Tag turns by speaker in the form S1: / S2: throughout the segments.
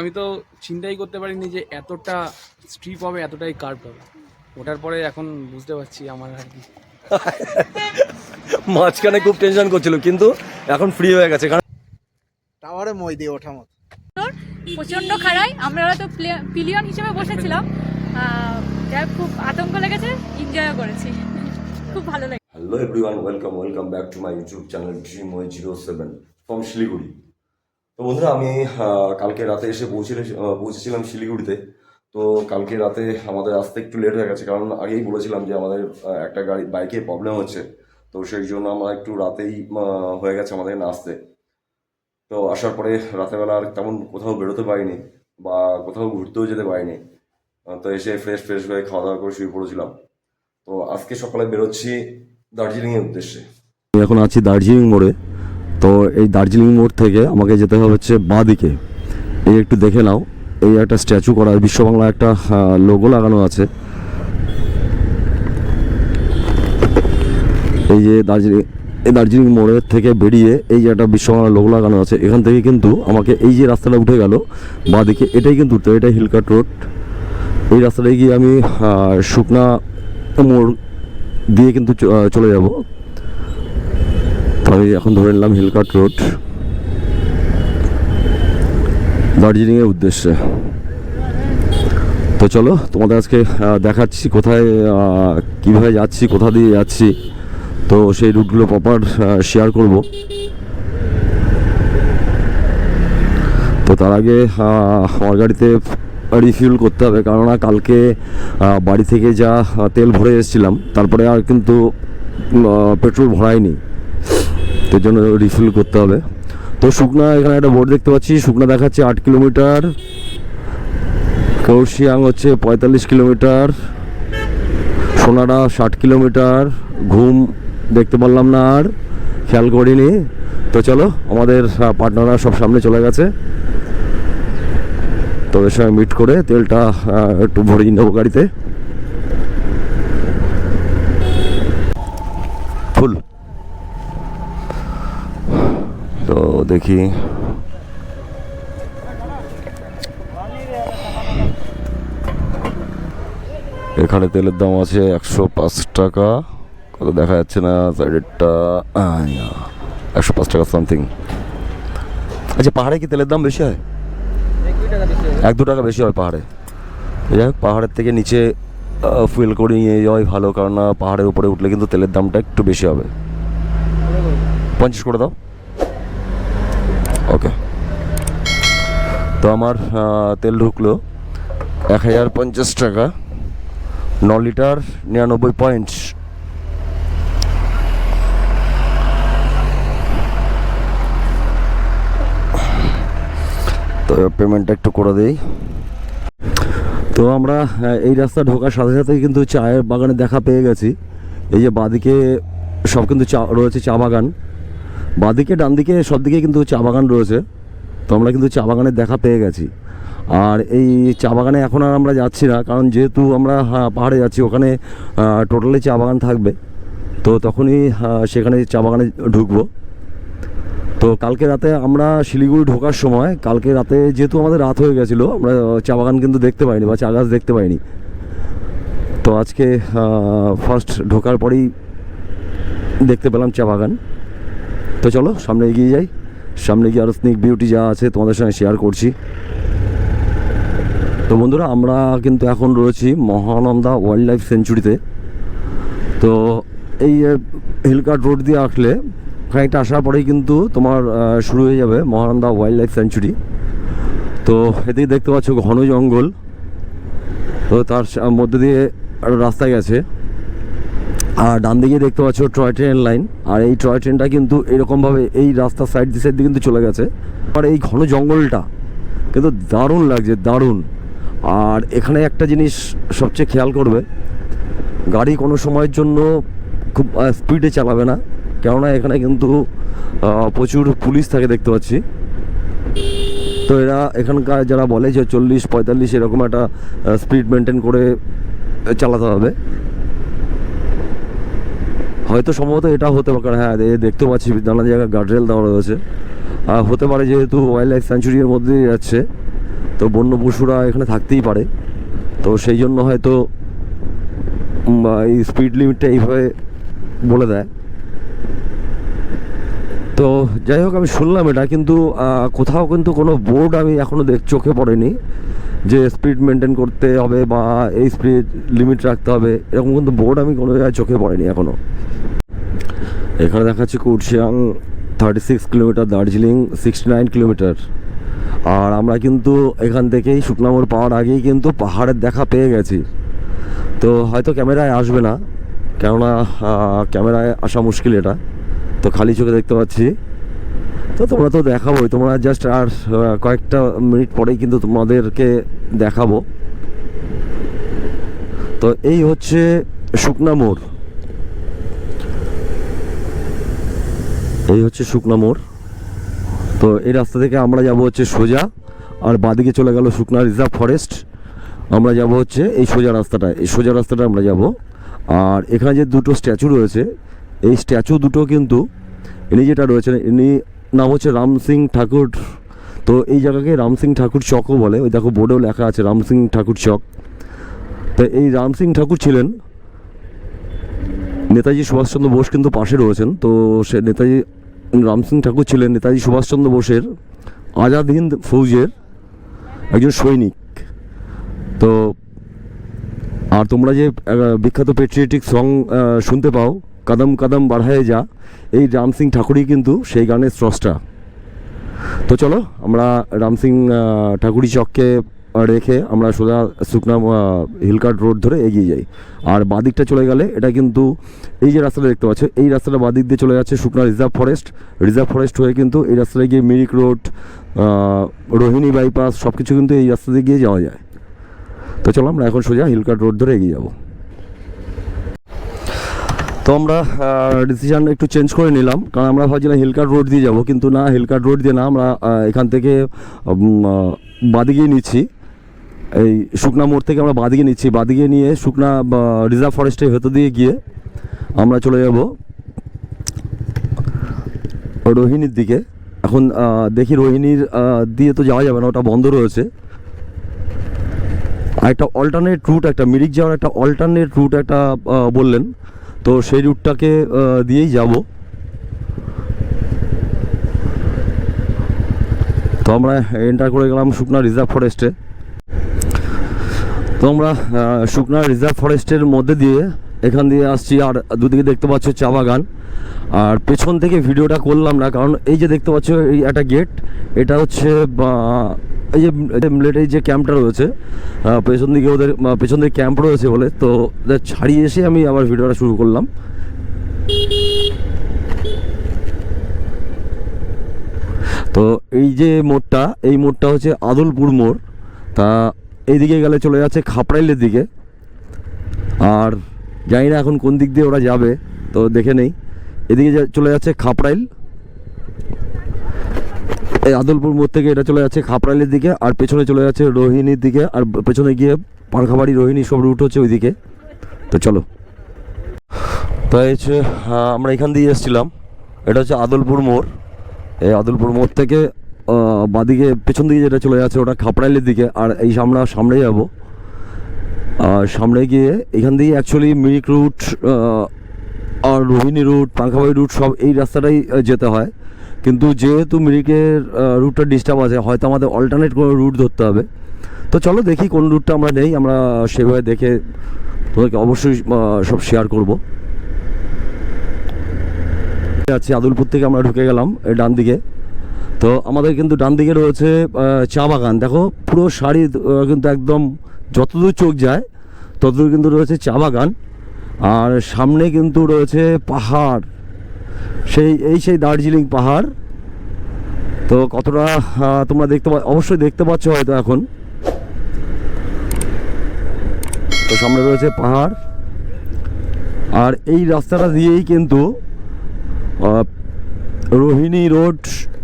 S1: আমি তো চিন্তাই করতে পারিনি যে এতটা স্ট্রিপ হবে এতটাই কার্ভ হবে। ওঠার পরে এখন বুঝতে পারছি আমার আর কি।
S2: মাঝখানে খুব টেনশন করছিল কিন্তু এখন ফ্রি হয়ে গেছে কারণ
S3: টাওয়ারে মই দিয়ে ওঠা মতো।
S4: প্রচণ্ড খাড়াই আমরা তো পিলিয়ন হিসেবে বসেছিলাম। খুব আতঙ্ক লেগেছে এনজয়ও করেছি। খুব ভালো লাগে
S2: hello everyone welcome welcome back to my YouTube channel dream way zero seven from Siliguri. তো বন্ধুরা, আমি কালকে রাতে এসে পৌঁছে পৌঁছেছিলাম শিলিগুড়িতে। তো কালকে রাতে আমাদের আসতে একটু লেট হয়ে গেছে, কারণ আগেই বলেছিলাম যে আমাদের একটা গাড়ি বাইকে প্রবলেম হচ্ছে। তো সেই জন্য আমরা একটু রাতেই হয়ে গেছে আমাদের না আসতে। তো আসার পরে রাতেরবেলা আর তেমন কোথাও বেরোতে পারিনি বা কোথাও ঘুরতেও যেতে পারিনি। তো এসে ফ্রেশ ফ্রেশ হয়ে খাওয়া দাওয়া করে শুয়ে পড়েছিলাম। তো আজকে সকালে বেরোচ্ছি দার্জিলিংয়ের উদ্দেশ্যে। এখন আছি দার্জিলিং মোড়ে। তো এই দার্জিলিং মোড় থেকে আমাকে যেতে হবে হচ্ছে বাঁ দিকে এই একটু দেখে নাও, এই একটা স্ট্যাচু করা বিশ্ব বাংলা একটা লোগো লাগানো আছে। এই যে দার্জিলিং, এই দার্জিলিং মোড়ের থেকে বেরিয়ে এই যে একটা বিশ্ব বাংলা লোগো লাগানো আছে, এখান থেকে কিন্তু আমাকে এই যে রাস্তাটা উঠে গেল বাঁ দিকে এটাই কিন্তু উঠতে এটা হিলকাট রোড এই রাস্তাটায় গিয়ে আমি শুকনা মোড় দিয়ে কিন্তু চলে যাব। আমি এখন ধরে নিলাম হিলকাট রোড দার্জিলিংয়ের উদ্দেশ্যে। তো চলো, তোমাদের আজকে দেখাচ্ছি কোথায় কীভাবে যাচ্ছি, কোথা দিয়ে যাচ্ছি। তো সেই রুটগুলো প্রপার শেয়ার করব। তো তার আগে আমার গাড়িতে রিফিউল করতে হবে, কেননা কালকে বাড়ি থেকে যা তেল ভরে এসেছিলাম, তারপরে আর কিন্তু পেট্রোল ভরাইনি তো জন্য রিফিল করতে হবে। তো শুকনা, এখানে একটা বোর্ড দেখতে পাচ্ছি। শুকনা দেখাচ্ছে আট কিলোমিটার। কৌশিয়াং হচ্ছে পঁয়তাল্লিশ কিলোমিটার। সোনাডা ষাট কিলোমিটার। ঘুম দেখতে পারলাম না আর। খেয়াল করিনি। তো চলো, আমাদের পার্টনাররা সব সামনে চলে গেছে। তো ওদের সঙ্গে মিট করে তেলটা একটু ভরিয়ে নেব গাড়িতে ফুল তো দেখি। এখানে তেলের দাম আছে একশো পাঁচ টাকা। কত দেখা যাচ্ছে না সাইডেরটা একশো পাঁচ টাকা সামথিং আচ্ছা পাহাড়ে কি তেলের দাম বেশি হয়? এক দু টাকা বেশি হয় পাহাড়ে। যাই হোক, পাহাড়ের থেকে নিচে ফুয়েল করে নিয়ে যাওয়াই ভালো কারণ পাহাড়ের উপরে উঠলে কিন্তু তেলের দামটা একটু বেশি হবে। পঞ্চাশ করে দাও। তো আমার তেল ঢুকলো। এক হাজার পঞ্চাশ টাকা। ন লিটার নিরানব্বই পয়েন্ট তো পেমেন্টটা একটু করে দিই। তো আমরা এই রাস্তা ঢোকার সাথে সাথেই কিন্তু চায়ের বাগানে দেখা পেয়ে গেছি। এই যে বাদিকে সব কিন্তু চা রয়েছে, চা বাগান। বাদিকে ডান দিকে সব দিকে কিন্তু চা বাগান রয়েছে। তো আমরা কিন্তু চা বাগানের দেখা পেয়ে গেছি। আর এই চা বাগানে এখন আর আমরা যাচ্ছি না, কারণ যেহেতু আমরা পাহাড়ে যাচ্ছি, ওখানে টোটালি চা বাগান থাকবে। তো তখনই সেখানে চা বাগানে ঢুকবো। তো কালকে রাতে আমরা শিলিগুড়ি ঢোকার সময়, কালকে রাতে যেহেতু আমাদের রাত হয়ে গেছিল, আমরা চা বাগান কিন্তু দেখতে পাইনি বা চা গাছ দেখতে পাইনি। তো আজকে ফার্স্ট ঢোকার পরেই দেখতে পেলাম চা বাগান। তো চলো, সামনে এগিয়ে যাই। সামনে গিয়ে আরও স্নিক বিউটি যা আছে তোমাদের সঙ্গে শেয়ার করছি। তো বন্ধুরা, আমরা কিন্তু এখন রয়েছি মহানন্দা ওয়াইল্ড লাইফ সেঞ্চুরিতে তো এই হিলকাট রোড দিয়ে আসলে খানিকটা আসার পরেই কিন্তু তোমার শুরু হয়ে যাবে মহানন্দা ওয়াইল্ড লাইফ সেঞ্চুরি তো এদিকে দেখতে পাচ্ছ ঘন জঙ্গল। তো তার মধ্যে দিয়ে একটা রাস্তা গেছে। আর ডান দিকে দেখতে পাচ্ছ টয় ট্রেন লাইন। আর এই টয় ট্রেনটা কিন্তু এরকমভাবে এই রাস্তার সাইড দিয়ে সাইড দিয়ে কিন্তু চলে গেছে। আর এই ঘন জঙ্গলটা কিন্তু দারুণ লাগছে, দারুণ। আর এখানে একটা জিনিস সবচেয়ে খেয়াল করবে, গাড়ি কোনো সময়ের জন্য খুব স্পিডে চালাবে না। কেননা এখানে কিন্তু প্রচুর পুলিশ থাকে দেখতে পাচ্ছি। তো এরা এখানকার যারা বলে যে চল্লিশ, পঁয়তাল্লিশ এরকম একটা স্পিড মেনটেন করে চালাতে হবে। হয়তো সম্ভবত এটা হতে পারে হ্যাঁ দেখতে পাচ্ছি, নানা জায়গায় গার্ডরেল দেওয়া রয়েছে। আর হতে পারে যেহেতু ওয়াইল্ড লাইফ স্যাঞ্চুরির মধ্যেই যাচ্ছে, তো বন্য পশুরা এখানে থাকতেই পারে। তো সেই জন্য হয়তো এই স্পিড লিমিটটা এইভাবে বলে দেয়। তো যাই হোক, আমি শুনলাম এটা, কিন্তু কোথাও কিন্তু কোনো বোর্ড আমি এখনও দেখ, চোখে পড়েনি যে স্পিড মেনটেন করতে হবে বা এই স্পিড লিমিট রাখতে হবে। এরকম কিন্তু বোর্ড আমি কোনো জায়গায় চোখে পড়েনি এখনও এখানে দেখাচ্ছে Kurseong thirty six kilometre Darjeeling sixty nine kilometre আর আমরা কিন্তু এখান থেকেই শুকনামোড় পাওয়ার আগেই কিন্তু পাহাড়ের দেখা পেয়ে গেছি। তো হয়তো ক্যামেরায় আসবে না, কেননা ক্যামেরায় আসা মুশকিল এটা। তো খালি চোখে দেখতে পাচ্ছি। তো তোমরা তো দেখাবোই, তোমরা জাস্ট আর কয়েকটা মিনিট পরেই কিন্তু তোমাদেরকে দেখাবো। তো এই হচ্ছে শুকনা মোড়। এই হচ্ছে শুকনা মোড়। তো এই রাস্তা থেকে আমরা যাব হচ্ছে সোজা, আর বাদিকে চলে গেল শুকনা রিজার্ভ ফরেস্ট। আমরা যাব হচ্ছে এই সোজা রাস্তাটা এই সোজা রাস্তাটা আমরা যাব। আর এখানে যে দুটো স্ট্যাচু রয়েছে, এই স্ট্যাচু দুটো কিন্তু ইনি যেটা রয়েছেন, ইনি নাম হচ্ছে রাম সিং ঠাকুর। তো এই জায়গাকে রাম সিং ঠাকুর চকও বলে। ওই দেখো বোর্ডেও লেখা আছে রাম সিং ঠাকুর চক। তো এই রাম সিং ঠাকুর ছিলেন নেতাজি সুভাষচন্দ্র বোস কিন্তু পাশে রয়েছেন। তো সে নেতাজি রাম সিং ঠাকুর ছিলেন, নেতাজি সুভাষচন্দ্র বোসের, আজাদ হিন্দ ফৌজের একজন সৈনিক। তো আর তোমরা যে বিখ্যাত পেট্রিয়েটিক সং শুনতে পাও, কাদম কাদম বাড়ায় যা, এই রাম সিং ঠাকুরই কিন্তু সেই গানের স্রষ্টা। তো চলো, আমরা রাম সিং ঠাকুরি চককে রেখে আমরা সোজা শুকনা হিলকাট রোড ধরে এগিয়ে যাই। আর বাদিকটা চলে গেলে এটা কিন্তু এই যে রাস্তাটা দেখতে পাচ্ছ, এই রাস্তাটা বাদিক দিয়ে চলে যাচ্ছে শুকনা রিজার্ভ ফরেস্ট। রিজার্ভ ফরেস্ট হয়ে কিন্তু এই রাস্তায় গিয়ে মিরিক রোড রোহিণী বাইপাস সব কিছু কিন্তু এই রাস্তা দিয়ে গিয়ে যাওয়া যায়। তো চলো আমরা এখন সোজা হিলকাট রোড ধরে এগিয়ে যাব। তো আমরা ডিসিশন একটু চেঞ্জ করে নিলাম, কারণ আমরা ভাবছিলাম হিলকাট রোড দিয়ে যাব, কিন্তু না হিলকাট রোড দিয়ে না, আমরা এখান থেকে বাদিকে নিচ্ছি। এই শুকনা মোড় থেকে আমরা বাদিকে নিচ্ছি। বাদিকে নিয়ে শুকনা রিজার্ভ ফরেস্টের ভেতর দিয়ে গিয়ে আমরা চলে যাব রোহিণীর দিকে। এখন দেখি রোহিণীর দিয়ে তো যাওয়া যাবে না, ওটা বন্ধ রয়েছে। আর একটা অল্টারনেট রুট একটা মিরিক যাওয়ার একটা অল্টারনেট রুট একটা বললেন। তো সেই রুটটাকে দিয়েই যাব। তো আমরা এন্টার করে গেলাম শুকনা রিজার্ভ ফরেস্টে। তো আমরা শুকনা রিজার্ভ ফরেস্টের মধ্যে দিয়ে এখান দিয়ে আসছি, আর দুদিকে দেখতে পাচ্ছ চা বাগান। আর পেছন থেকে ভিডিওটা করলাম না, কারণ এই যে দেখতে পাচ্ছ, এই একটা গেট, এটা হচ্ছে এই যে মিলিটারি যে ক্যাম্পটা রয়েছে পেছন দিকে ওদের পেছন দিকে ক্যাম্প রয়েছে বলে, তো ছাড়িয়ে এসে আমি আবার ভিডিওটা শুরু করলাম। তো এই যে মোড়টা, এই মোড়টা হচ্ছে আদলপুর মোড়। তা এইদিকে গেলে চলে যাচ্ছে খাপড়াইলের দিকে। আর জানি না এখন কোন দিক দিয়ে ওরা যাবে, তো দেখে নেই। এদিকে চলে যাচ্ছে খাপড়াইল। এই আদলপুর মোড় থেকে এটা চলে যাচ্ছে খাপড়াইলের দিকে, আর পেছনে চলে যাচ্ছে রোহিণীর দিকে, আর পেছনে গিয়ে পারখাবাড়ি রোহিণী সব রুট হচ্ছে ওইদিকে। তো চলো। তাই হচ্ছে আমরা এখান দিয়ে এসেছিলাম। এটা হচ্ছে আদলপুর মোড়। এই আদলপুর মোড় থেকে বাদিকে পেছন দিকে যেটা চলে যাচ্ছে ওটা খাপড়াইলের দিকে, আর এই সামনে সামনে যাব। আর সামনে গিয়ে এখান দিয়ে অ্যাকচুয়ালি মিরিক রুট আর রোহিণী রুট পাঙ্খাবাড়ি রুট সব এই রাস্তাটাই যেতে হয়। কিন্তু যেহেতু মিরিকের রুটটা ডিস্টার্ব আছে, হয়তো আমাদের অল্টারনেট কোনো রুট ধরতে হবে। তো চলো দেখি কোন রুটটা আমরা নেই, আমরা সেভাবে দেখে তোমাদেরকে অবশ্যই সব শেয়ার করব। আছি, আদুলপুর থেকে আমরা ঢুকে গেলাম ডান দিকে তো আমাদের কিন্তু ডান দিকে রয়েছে চা বাগান। দেখো, পুরো শাড়ি কিন্তু একদম যতদূর চোখ যায়, ততদূর কিন্তু রয়েছে চা বাগান। আর সামনে কিন্তু রয়েছে পাহাড়। সেই, এই সেই দার্জিলিং পাহাড়। তো কতটা তোমরা দেখতে অবশ্যই দেখতে পাচ্ছ হয়তো এখন। তো সামনে রয়েছে পাহাড়। আর এই রাস্তাটা দিয়েই কিন্তু রোহিণী রোড,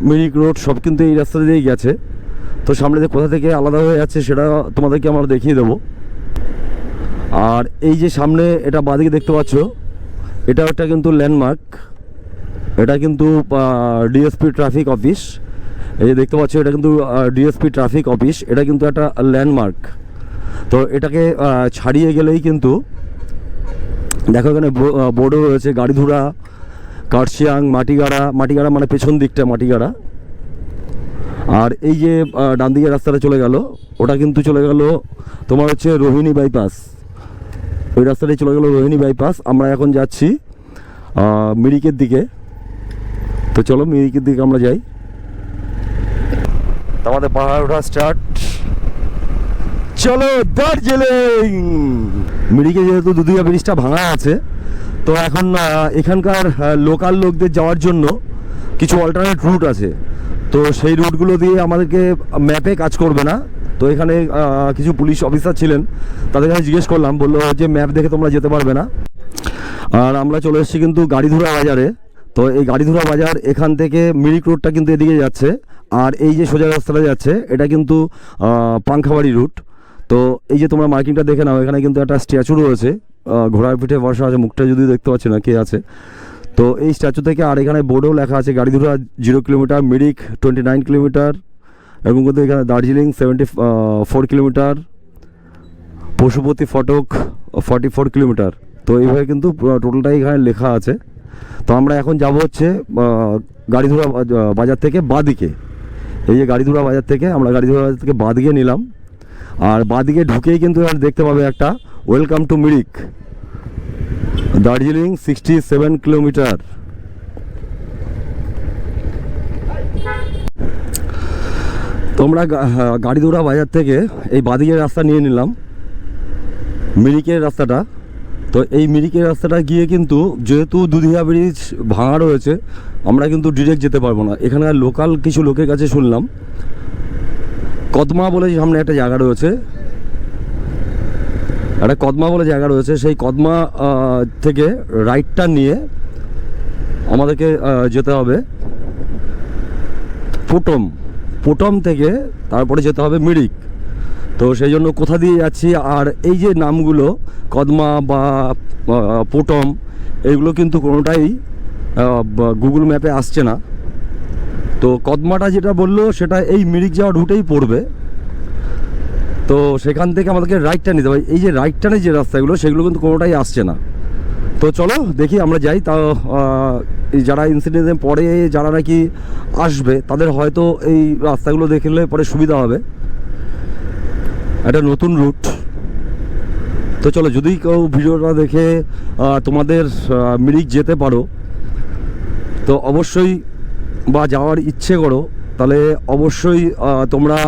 S2: মিরিক রোড, সব কিন্তু এই রাস্তা দিয়েই গেছে। তো সামনে যে কোথা থেকে আলাদা হয়ে যাচ্ছে সেটা তোমাদেরকে আমরা দেখিয়ে দেবো। আর এই যে সামনে এটা বাদিকে দেখতে পাচ্ছ এটা একটা কিন্তু ল্যান্ডমার্ক এটা কিন্তু ডিএসপি ট্রাফিক অফিস এই যে দেখতে পাচ্ছ, এটা কিন্তু ডিএসপি ট্রাফিক অফিস এটা কিন্তু একটা ল্যান্ডমার্ক তো এটাকে ছাড়িয়ে গেলেই কিন্তু, দেখো এখানে বোর্ডও রয়েছে গাড়িধুরা কার্শিয়াং, মাটিগাড়া মাটিগাড়া মানে পেছন দিকটা মাটিগাড়া। আর এই যে ডান দিকের রাস্তাটা চলে গেল, ওটা কিন্তু চলে গেল তোমার হচ্ছে রোহিণী বাইপাস ওই রাস্তাটাই চলে গেল রোহিণী বাইপাস আমরা এখন যাচ্ছি মিরিকের দিকে। তো চলো মিরিকের দিকে আমরা যাই। আমাদের পাহাড় ওঠা স্টার্ট চলো দার্জিলিং! মিরিকে যেহেতু দুদিয়া ব্রিজটা ভাঙা আছে তো এখন এখানকার লোকাল লোকদের যাওয়ার জন্য কিছু অল্টারনেট রুট আছে। তো সেই রুটগুলো দিয়ে আমাদেরকে ম্যাপে কাজ করবে না। তো এখানে কিছু পুলিশ অফিসার ছিলেন, তাদের কাছে জিজ্ঞেস করলাম, বলল, যে ম্যাপ দেখে তোমরা যেতে পারবে না। আর আমরা চলে এসেছি কিন্তু গাড়িধুরা বাজারে। তো এই গাড়িধুরা বাজার এখান থেকে মিরিক রোডটা কিন্তু এদিকে যাচ্ছে। আর এই যে সোজা রাস্তাটা যাচ্ছে, এটা কিন্তু পাংখাবাড়ি রুট তো এই যে তোমরা মার্কিংটা দেখে নাও, এখানে কিন্তু একটা স্ট্যাচু রয়েছে। ঘোড়ার পিঠে বসা আছে, মুখটা যদি দেখতে পাচ্ছি না কে আছে। তো এই স্ট্যাচু থেকে আর এখানে বোর্ডেও লেখা আছে, গাড়ি Garidhura zero kilometre, Mirik twenty nine kilometre, এবং কিন্তু এখানে Darjeeling seventy four kilometre, Pashupati Fatak forty four kilometre. তো এইভাবে কিন্তু টোটালটাই এখানে লেখা আছে। তো আমরা এখন যাব হচ্ছে গাড়িধুরা বাজার থেকে বাদিকে। এই যে গাড়িধুরা বাজার থেকে, আমরা গাড়িধুরা বাজার থেকে বাদিকে নিলাম। আর বাদিকে ঢুকেই কিন্তু দেখতে পাবে একটা welcome to Mirik Darjeeling sixty seven kilometre তোমরা গাড়িদোড়া বাজার থেকে এই বাদিকের রাস্তা নিয়ে নিলাম। মিরিকের রাস্তাটা। তো এই মিরিকের রাস্তাটা গিয়ে কিন্তু যেহেতু দুধিয়া ব্রিজ ভাঙা রয়েছে, আমরা কিন্তু ডিরেক্ট যেতে পারব না। এখানকার লোকাল কিছু লোকের কাছে শুনলাম। কদমা বলে সামনে একটা জায়গা রয়েছে। একটা কদমা বলে জায়গা রয়েছে। সেই কদমা থেকে রাইটটা নিয়ে আমাদেরকে যেতে হবে পুটম। পুটম থেকে তারপরে যেতে হবে মিরিক। তো সেই জন্য কোথা দিয়ে যাচ্ছি? আর এই যে নামগুলো, কদমা বা পুটম এইগুলো কিন্তু কোনোটাই গুগল ম্যাপে আসছে না। তো কদমাটা যেটা বলল, সেটা এই মিরিক যাওয়ার রুটেই পড়বে। তো সেখান থেকে আমাদেরকে রাইটটা নিতে হবে। এই যে রাইট টানে যে রাস্তাগুলো, সেগুলো কিন্তু কোনোটাই আসছে না। তো চলো দেখি আমরা যাই। তাও যারা ইনসিডেন্টে পরে যারা নাকি আসবে, তাদের হয়তো এই রাস্তাগুলো দেখলে পরে সুবিধা হবে। একটা নতুন রুট তো চলো, যদি কেউ ভিডিওটা দেখে তোমাদের মিরিক যেতে পারো, তো অবশ্যই বা যাওয়ার ইচ্ছে করো, তাহলে অবশ্যই তোমরা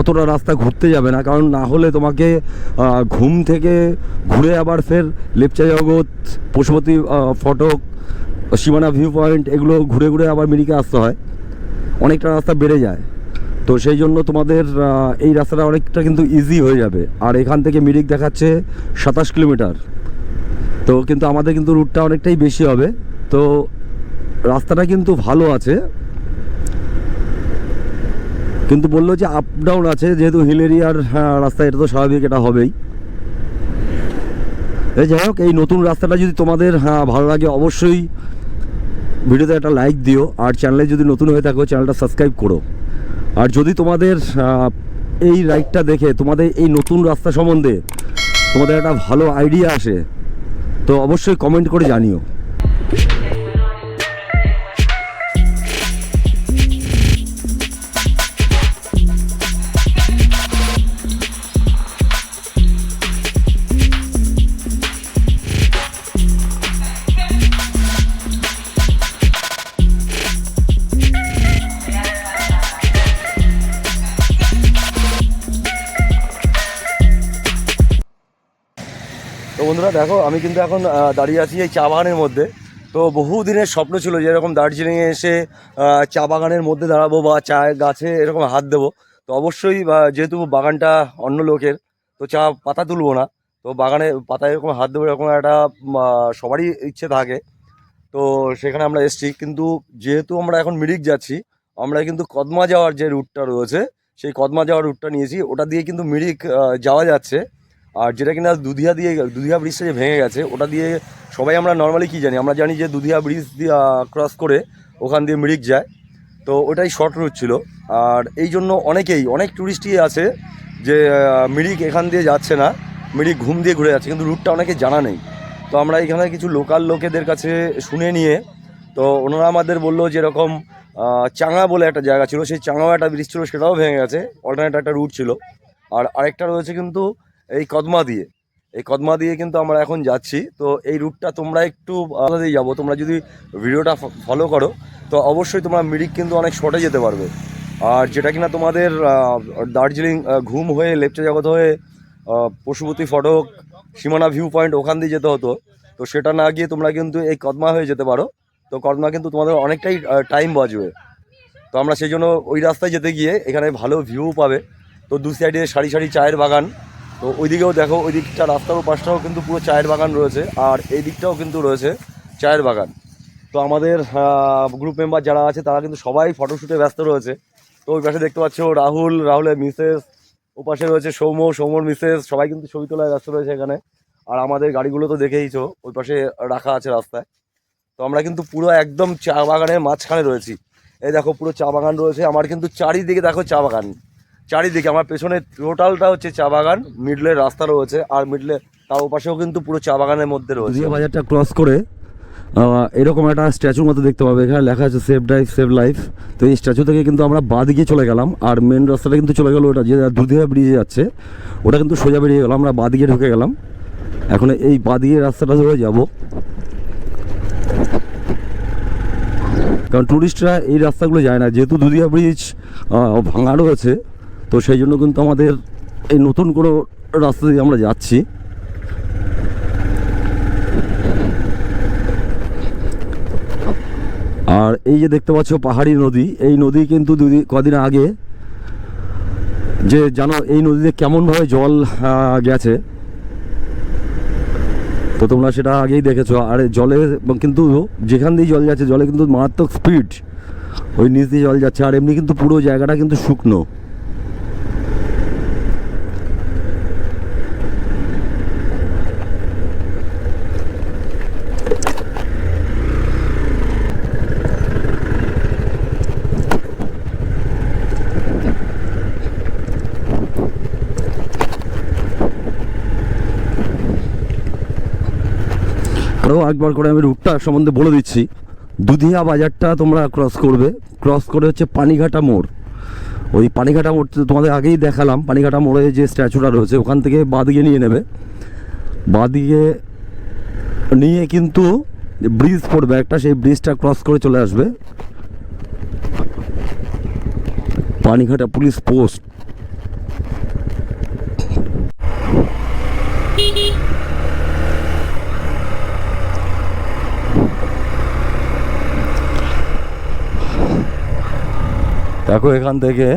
S2: অতটা রাস্তা ঘুরতে যাবে না, কারণ না হলে তোমাকে ঘুম থেকে ঘুরে আবার ফের লেপচা জগৎ, পশুপতি ফটক, সীমানা ভিউ পয়েন্ট এগুলো ঘুরে ঘুরে আবার মিরিকে আসতে হয়। অনেকটা রাস্তা বেড়ে যায়। তো সেই জন্য তোমাদের এই রাস্তাটা অনেকটা কিন্তু ইজি হয়ে যাবে। আর এখান থেকে মিরিক দেখাচ্ছে সাতাশ কিলোমিটার। তো কিন্তু আমাদের কিন্তু রুটটা অনেকটাই বেশি হবে। তো রাস্তাটা কিন্তু ভালো আছে। কিন্তু বলল যে আপ ডাউন আছে, যেহেতু হিল এরিয়ার রাস্তা, এটা তো স্বাভাবিক, এটা হবেই। এই যাই হোক, এই নতুন রাস্তাটা যদি তোমাদের হ্যাঁ ভালো লাগে অবশ্যই ভিডিওতে একটা লাইক দিও, আর চ্যানেলে যদি নতুন হয়ে থাকো চ্যানেলটা সাবস্ক্রাইব করো। আর যদি তোমাদের এই রাইডটা দেখে, তোমাদের এই নতুন রাস্তা সম্বন্ধে তোমাদের একটা ভালো আইডিয়া আসে, তো অবশ্যই কমেন্ট করে জানিও। তো বন্ধুরা দেখো, আমি কিন্তু এখন দাঁড়িয়ে আছি এই চা বাগানের মধ্যে। তো বহু দিনের স্বপ্ন ছিল যে এরকম দার্জিলিংয়ে এসে চা বাগানের মধ্যে দাঁড়াবো বা চা গাছে এরকম হাত দেবো। তো অবশ্যই যেহেতু বাগানটা অন্য লোকের, তো চা পাতা তুলবো না। তো বাগানে পাতা এরকম হাত দেবো, এরকম একটা সবারই ইচ্ছে থাকে। তো সেখানে আমরা এসেছি, কিন্তু যেহেতু আমরা এখন মিরিক যাচ্ছি, আমরা কিন্তু কদমা যাওয়ার যে রুটটা রয়েছে, সেই কদমা যাওয়ার রুটটা নিয়েছি। ওটা দিয়ে কিন্তু মিরিক যাওয়া যাচ্ছে। আর যেটা কিনা দুধিয়া দিয়ে, দুধিয়া ব্রিজটা যে ভেঙে গেছে, ওটা দিয়ে সবাই আমরা নর্মালি কি জানি? আমরা জানি যে দুধিয়া ব্রিজ দিয়ে ক্রস করে ওখান দিয়ে মিরিক যায়। তো ওটাই শর্ট রুট ছিল। আর এই জন্য অনেকেই, অনেক ট্যুরিস্টই আছে যে মিরিক এখান দিয়ে যাচ্ছে না মিরিক ঘুম দিয়ে ঘুরে যাচ্ছে, কিন্তু রুটটা অনেকে জানা নেই। তো আমরা এখানে কিছু লোকাল লোকেদের কাছে শুনে নিয়ে, তো ওনারা আমাদের বলল যেরকম চাঙা বলে একটা জায়গা ছিল, সেই চাঙাও একটা ব্রিজ ছিল, সেটাও ভেঙে গেছে। অল্টারনেট একটা রুট ছিল। আর আরেকটা রয়েছে কিন্তু এই কদমা দিয়ে। এই কদমা দিয়ে কিন্তু আমরা এখন যাচ্ছি। তো এই রুটটা তোমরা একটু আলাদাই যাব। তোমরা যদি ভিডিওটা ফলো করো, তো অবশ্যই তোমরা মিরিক কিন্তু অনেক শর্টে যেতে পারবে। আর যেটা কিনা তোমাদের দার্জিলিং ঘুম হয়ে, লেপচা জগৎ হয়ে পশুপতি ফটক, সীমানা ভিউ পয়েন্ট ওখান দিয়ে যেতে হতো। তো সেটা না গিয়ে তোমরা কিন্তু এই কদমা হয়ে যেতে পারো। তো কদমা কিন্তু তোমাদের অনেকটাই টাইম বাঁচবে। তো আমরা সেই জন্য ওই রাস্তায় যেতে গিয়ে এখানে ভালো ভিউ পাবে। তো দু সাইডে সারি সারি চায়ের বাগান। তো ওইদিকেও দেখো ওই দিকটা রাস্তার পাশটাও কিন্তু পুরো চায়ের বাগান রয়েছে, আর এই দিকটাও কিন্তু রয়েছে চায়ের বাগান। তো আমাদের গ্রুপ মেম্বার যারা আছে, তারা কিন্তু সবাই ফটোশ্যুটে ব্যস্ত রয়েছে। তো ওই পাশে দেখতে পাচ্ছ রাহুল রাহুলের মিসেস ও পাশে রয়েছে সৌম্য, সৌম্যর মিসেস, সবাই কিন্তু ছবি তোলায় ব্যস্ত রয়েছে এখানে। আর আমাদের গাড়িগুলো তো দেখেইছো, ওই পাশে রাখা আছে রাস্তায়। তো আমরা কিন্তু পুরো একদম চা বাগানের মাঝখানে রয়েছি। এই দেখো পুরো চা বাগান রয়েছে, আমার কিন্তু চারিদিকে দেখো চা বাগান। চারিদিকে, আমার পেছনে টোটালটা হচ্ছে চা বাগান মিডলের রাস্তা রয়েছে, আর মিডলে তার ওপাশেও কিন্তু পুরো চা বাগানের মধ্যে রয়েছে।
S5: বাজারটা ক্রস করে এরকম একটা স্ট্যাচুর মতো দেখতে পাবে, এখানে লেখা আছে সেভ ড্রাইভ সেভ লাইফ তো এই স্ট্যাচু থেকে কিন্তু আমরা বাদ গিয়ে চলে গেলাম, আর মেন রাস্তাটা কিন্তু চলে গেলো, ওটা যে দুধিয়া ব্রিজে যাচ্ছে, ওটা কিন্তু সোজা বেরিয়ে গেলো আমরা বাদ গিয়ে ঢুকে গেলাম। এখন এই বাঁ দিকে রাস্তাটা ধরে যাব। কারণ ট্যুরিস্টরা এই রাস্তাগুলো যায় না, যেহেতু দুধিয়া ব্রিজ ভাঙা রয়েছে তো সেই জন্য কিন্তু আমাদের এই নতুন কোনো রাস্তা দিয়ে আমরা যাচ্ছি। আর এই যে দেখতে পাচ্ছ পাহাড়ি নদী, এই নদী কিন্তু দুদিন কদিন আগে যে জানো, এই নদীতে কেমনভাবে জল গেছে। তো তোমরা সেটা আগেই দেখেছ। আর জলে কিন্তু যেখান দিয়ে জল যাচ্ছে, জলে কিন্তু মারাত্মক স্পিড ওই নিচ দিয়ে জল যাচ্ছে। আর এমনি কিন্তু পুরো জায়গাটা কিন্তু শুকনো। একবার করে আমি রুটটা সম্বন্ধে বলে দিচ্ছি। দুধিয়া বাজারটা তোমরা ক্রস করবে। ক্রস করে হচ্ছে পানিঘাটা মোড়। ওই পানিঘাটা মোড় তোমাদের আগেই দেখালাম। পানিঘাটা মোড়ে যে স্ট্যাচুটা রয়েছে, ওখান থেকে বাদিকে নিয়ে নেবে। বাদিকে নিয়ে কিন্তু ব্রিজ পড়বে। একটা সেই ব্রিজটা ক্রস করে চলে আসবে। পানিঘাটা পুলিশ পোস্ট দেখো এখান থেকে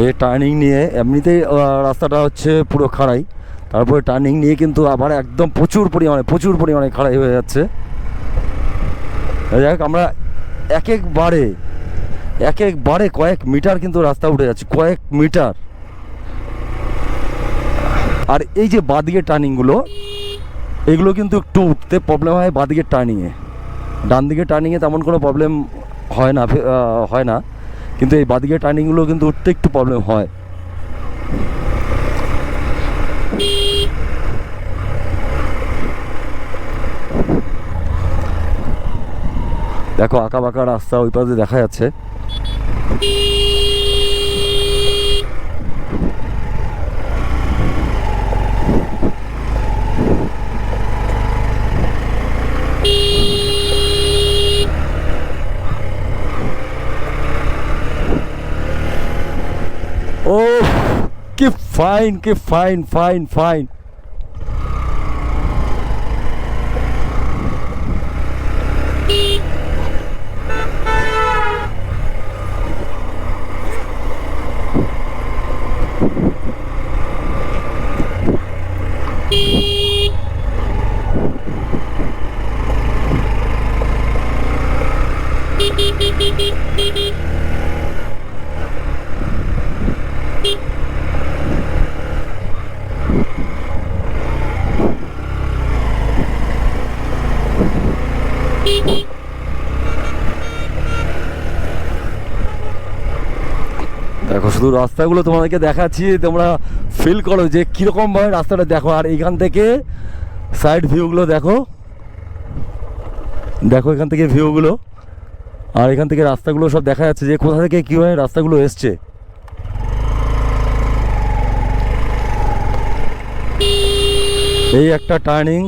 S5: এই টার্নিং নিয়ে এমনিতেই রাস্তাটা হচ্ছে পুরো খাড়াই। তারপরে টার্নিং নিয়ে কিন্তু আবার একদম প্রচুর পরিমাণে প্রচুর পরিমাণে খাড়াই হয়ে যাচ্ছে। যাই আমরা এক একবারে এক একবারে কয়েক মিটার কিন্তু রাস্তা উঠে যাচ্ছে, কয়েক মিটার। আর এই যে বাদিকে টার্নিংগুলো এগুলো কিন্তু একটু উঠতে প্রবলেম হয় বাদিকের টার্নিংয়ে ডান দিকে টার্নিংয়ে তেমন কোনো প্রবলেম হয় না হয় না। কিন্তু এই বাদিকে টার্নিংগুলো কিন্তু উঠতে একটু প্রবলেম হয়। দেখো আঁকা বাঁকা রাস্তা ওই পাশে দেখা যাচ্ছে। Fine, fine fine, fine, fine. beep.
S2: শুধু রাস্তাগুলো তোমাদেরকে দেখাচ্ছি, তোমরা ফিল করো যে কীরকম ভাবে রাস্তাটা দেখো। আর এইখান থেকে সাইড ভিউগুলো দেখো। দেখো এখান থেকে ভিউগুলো আর এখান থেকে রাস্তাগুলো সব দেখা যাচ্ছে যে কোথা থেকে কীভাবে রাস্তাগুলো এসছে। এই একটা টার্নিং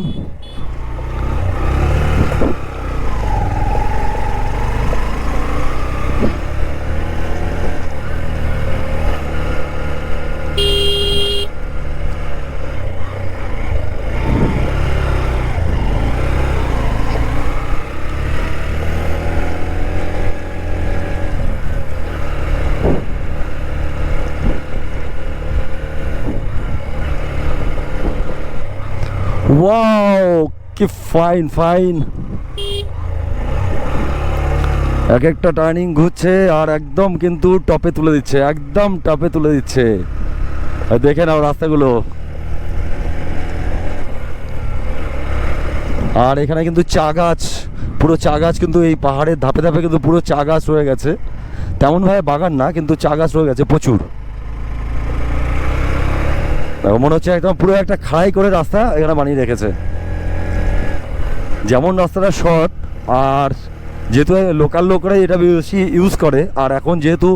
S2: ওয়াও কি ফাইন ফাইন এক একটা টার্নিং ঘুরছে আর একদম কিন্তু টপে তুলে দিচ্ছে, একদম টপে তুলে দিচ্ছে। দেখে নাও রাস্তাগুলো। আর এখানে কিন্তু চা গাছ, পুরো চা গাছ কিন্তু এই পাহাড়ের ধাপে ধাপে কিন্তু পুরো চা গাছ রয়ে গেছে। তেমনভাবে বাগান না, কিন্তু চা গাছ রয়ে গেছে প্রচুর। মনে হচ্ছে একদম পুরো একটা খাড়াই করে রাস্তা এখানে বানিয়ে রেখেছে। যেমন রাস্তাটা শর্ট আর যেহেতু লোকাল লোকরাই এটা বেশি ইউজ করে, আর এখন যেহেতু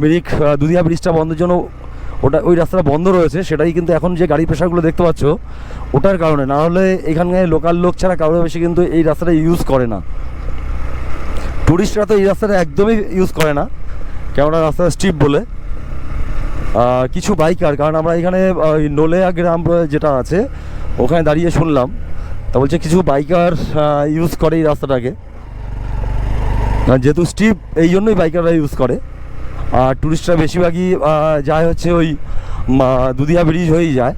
S2: মিরিক দুধিয়া ব্রিজটা বন্ধের জন্য ওটা, ওই রাস্তাটা বন্ধ রয়েছে, সেটাই কিন্তু এখন যে গাড়ি পেশাগুলো দেখতে পাচ্ছ, ওটার কারণে। না হলে এখানকার লোকাল লোক ছাড়া কারোর বেশি কিন্তু এই রাস্তাটা ইউজ করে না। টুরিস্টরা তো এই রাস্তাটা একদমই ইউজ করে না, কেননা রাস্তাটা স্টিপ বলে। কিছু বাইকার, কারণ আমরা এখানে নোলেয়া গ্রাম যেটা আছে, ওখানে দাঁড়িয়ে শুনলাম। তা বলছে কিছু বাইকার ইউজ করে এই রাস্তাটাকে। যেহেতু স্টিপ এই জন্যই বাইকাররা ইউজ করে। আর ট্যুরিস্টরা বেশিরভাগই যায় হচ্ছে ওই দুদিয়া দুধিয়া ব্রিজ হয়েই যায়।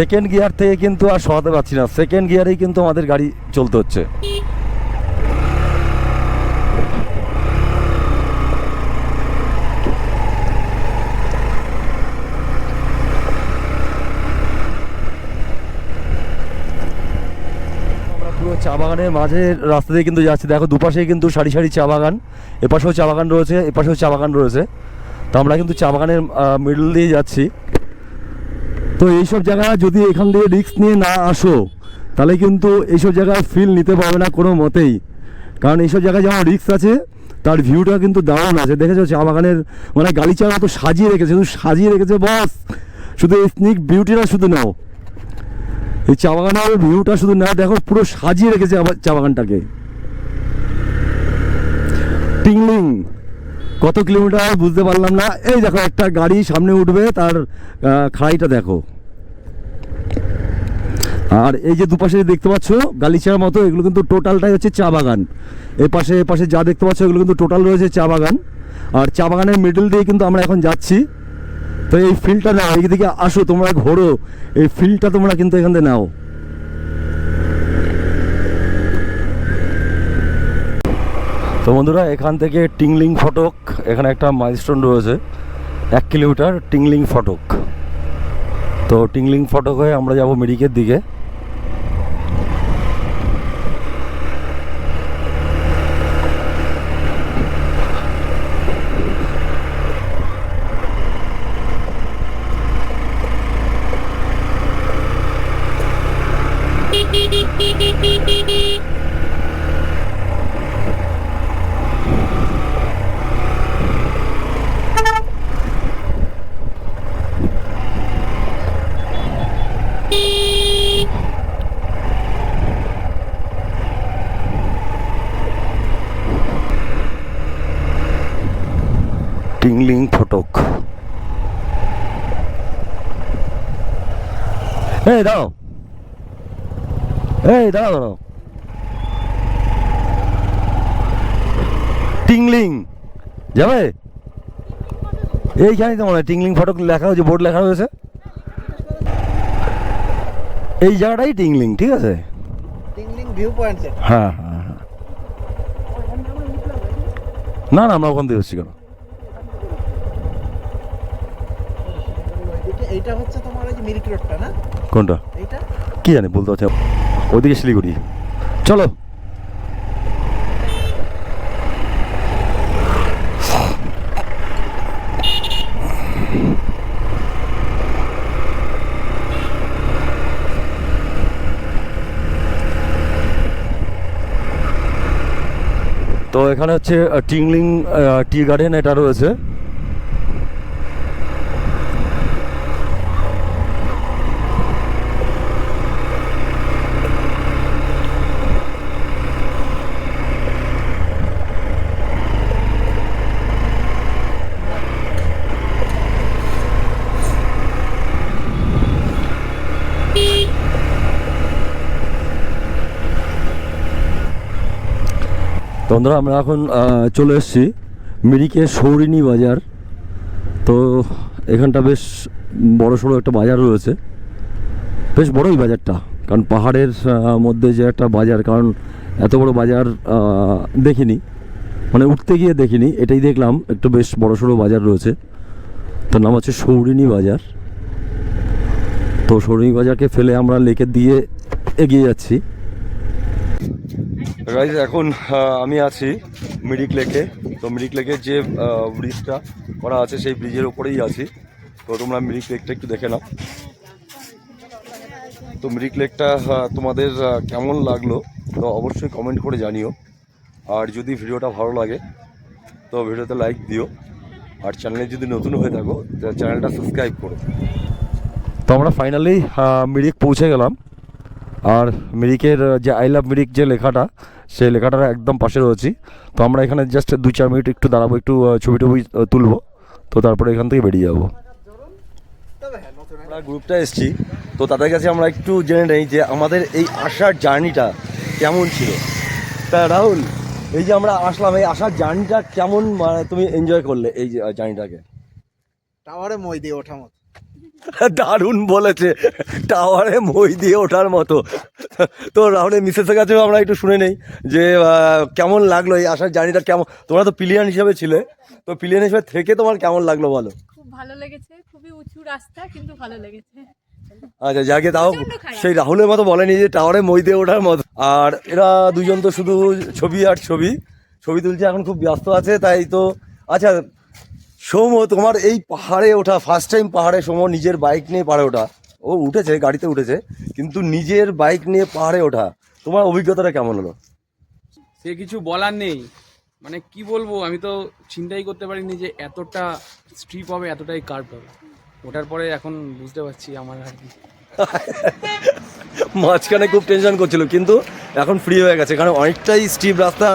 S2: সেকেন্ড গিয়ার থেকে কিন্তু আর সরাতে পারছি না। সেকেন্ড গিয়ারেই কিন্তু আমাদের গাড়ি চলতে হচ্ছে। চা বাগানের মাঝে রাস্তা দিয়ে কিন্তু যাচ্ছি। দেখো দুপাশেই কিন্তু সারি সারি চা বাগান। এপাশেও চা বাগান রয়েছে, এপাশেও চা বাগান রয়েছে। তো আমরা কিন্তু চা বাগানের মিডল দিয়ে যাচ্ছি। তো এইসব জায়গা যদি এখান থেকে রিস্ক নিয়ে না আসো, তাহলে কিন্তু এইসব জায়গায় ফিল নিতে পারবে না কোনো মতেই। কারণ এইসব জায়গায় যেমন রিস্ক আছে, তার ভিউটা কিন্তু দারুণ আছে। দেখেছ, চা বাগানের মানে গালিচা মতো সাজিয়ে রেখেছে, শুধু সাজিয়ে রেখেছে বস। শুধু স্নিক বিউটিটা শুধু নাও। এই চা বাগানের ভিউটা শুধু না দেখো পুরো সাজিয়ে রেখেছে আবার চা বাগানটাকে। টিংলিং। কত কিলোমিটার বুঝতে পারলাম না। এই দেখো, একটা গাড়ি সামনে উঠবে, তার খাড়াইটা দেখো। আর এই যে দুপাশে দেখতে পাচ্ছ, গালিচার মতো, এগুলো কিন্তু টোটালটাই হচ্ছে চা বাগান। এই পাশে, এ পাশে যা দেখতে পাচ্ছ, এগুলো কিন্তু টোটাল রয়েছে চা বাগান। আর চা বাগানের মিডল দিয়ে কিন্তু আমরা এখন যাচ্ছি। তো এই ফিল্ডটা নাও এইদিকে আসো, তোমরা ঘোরো। এই ফিল্ডটা তোমরা কিন্তু এখান থেকে নাও। তো বন্ধুরা, এখান থেকে টিংলিং ফটক, এখানে একটা মাইলস্টোন রয়েছে, এক কিলোমিটার টিংলিং ফটক। তো টিংলিং ফটক হয়ে আমরা যাব মিরিকের দিকে। ফটক এই দাও এই দাঁড়াও দাঁড়াও। টিংলিং। যাবে? এইখানেই তো মনে হয় টিংলিং ফটক লেখা হয়েছে বোর্ড লেখা হয়েছে। এই জায়গাটাই টিংলিং ঠিক আছে?
S3: টিংলিং ভিউ পয়েন্ট
S2: হ্যাঁ হ্যাঁ হ্যাঁ। না না আমরা ওখান থেকে হচ্ছি কেন?
S3: এইটা হচ্ছে তোমার ওই যে মিরিক রোডটা না?
S2: কোনটা?
S3: এইটা?
S2: কি জানি বলতে পারছি। ওইদিকে শিলিগুড়ি। চলো। তো এখানে হচ্ছে টিংলিং টি গার্ডেন এটা রয়েছে। বন্ধুরা, আমরা এখন চলে এসেছি মিরিকের সৌরিনী বাজার। তো এখানটা বেশ বড় সড়ো একটা বাজার রয়েছে। বেশ বড়ই বাজারটা, কারণ পাহাড়ের মধ্যে যে একটা বাজার, কারণ এত বড় বাজার দেখিনি। মানে উঠতে গিয়ে দেখিনি, এটাই দেখলাম, একটু বেশ বড় সড়ো বাজার রয়েছে। তার নাম হচ্ছে সৌরিনী বাজার। তো সৌরিনী বাজারকে ফেলে আমরা লেকের দিয়ে এগিয়ে যাচ্ছি। গাইজ এখন আমি আছি মিরিক লেকে তো মিরিক লেকের যে ব্রিজটা করা আছে, সেই ব্রিজের ওপরেই আছি। তো তোমরা মিরিক লেকটা একটু দেখে নাও। তো মিরিক লেকটা তোমাদের কেমন লাগল, তো অবশ্যই কমেন্ট করে জানিও। আর যদি ভিডিওটা ভালো লাগে, তো ভিডিওতে লাইক দিও। আর চ্যানেলে যদি নতুন হয়ে থাকো চ্যানেলটা সাবস্ক্রাইব করো। তো আমরা ফাইনালি মিরিক পৌঁছে গেলাম। আর মিরিকের যে আই লাভ মিরিক যে লেখাটা সেই লেখাটার একদম পাশে রয়েছি। তো আমরা এখানে জাস্ট দুই চার মিনিট একটু দাঁড়াবো একটু ছবি টবি তুলবো। তো তারপরে এখান থেকে বেরিয়ে যাব।
S3: তবে হ্যাঁ নতুন
S2: আমরা গ্রুপটা এসেছি তো তাদের কাছে আমরা একটু জেনে নেই যে আমাদের এই আসার জার্নিটা কেমন ছিল। তা রাহুল এই যে আমরা আসলাম এই আসার জার্নিটা কেমন মানে তুমি এনজয় করলে এই যে জার্নিটাকে?
S3: টাওয়ারে মই দিয়ে ওঠা মতো।
S2: দারুণ বলেছে। টাওয়ারে মই দিয়ে ওঠার মতো। তো রাহুলের মিসেসের কাছেও আমরা একটু শুনে নেই যে কেমন লাগল এই আসার জার্নিটা কেমন তোমরা তো পিলিয়ান হিসাবে ছিলে। তো পিলিয়ান হিসেবে থেকে তোমার কেমন লাগল বলো?
S4: খুব ভালো লেগেছে খুবই উঁচু রাস্তা কিন্তু ভালো লেগেছে।
S2: আচ্ছা যাকে তাও সেই রাহুলের মতো বলেনি যে টাওয়ারে মই দিয়ে ওঠার মতো। আর এরা দুজন তো শুধু ছবি আর ছবি। ছবি তুলছে এখন খুব ব্যস্ত আছে তাই তো আচ্ছা সৌম তোমার এই পাহাড়ে ওঠা ফার্স্ট টাইম পাহাড়ে সৌম নিজের বাইক নিয়ে পাহাড়ে ওঠা। ও উঠেছে গাড়িতে উঠেছে কিন্তু নিজের বাইক নিয়ে পাহাড়ে ওঠা তোমার অভিজ্ঞতাটা কেমন হলো?
S1: সে কিছু বলার নেই। মানে কি বলব আমি তো চিন্তাই করতে পারিনি যে এতটা স্ট্রিপ হবে এতটাই কার্ভ হবে। ওঠার পরে এখন বুঝতে পারছি আমার আর কি।
S2: মাঝখানে খুব টেনশন করছিল কিন্তু এখন ফ্রি হয়ে গেছে কারণ অনেকটাই স্টিপ রাস্তা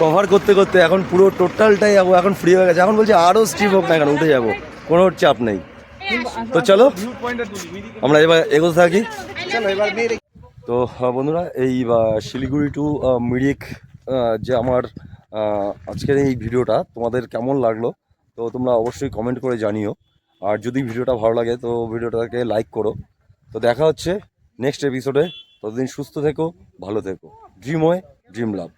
S2: কভার করতে করতে এখন পুরো টোটালটাই যাব এখন ফ্রি হয়ে গেছে। এখন বলছি আরও স্টিপ হোক না কেন, উঠে যাব। কোনো চাপ নেই। তো চলো, আমরা এবার এগোতে থাকি। তো বন্ধুরা এই শিলিগুড়ি টু মিরিক যে আমার আজকের এই ভিডিওটা, তোমাদের কেমন লাগল? তো তোমরা অবশ্যই কমেন্ট করে জানিও। আর যদি ভিডিওটা ভালো লাগে, তো ভিডিওটাকে লাইক করো। তো দেখা হচ্ছে নেক্সট এপিসোডে ততদিন সুস্থ থেকো, ভালো থেকো। ড্রিম হয় ড্রিম লাভ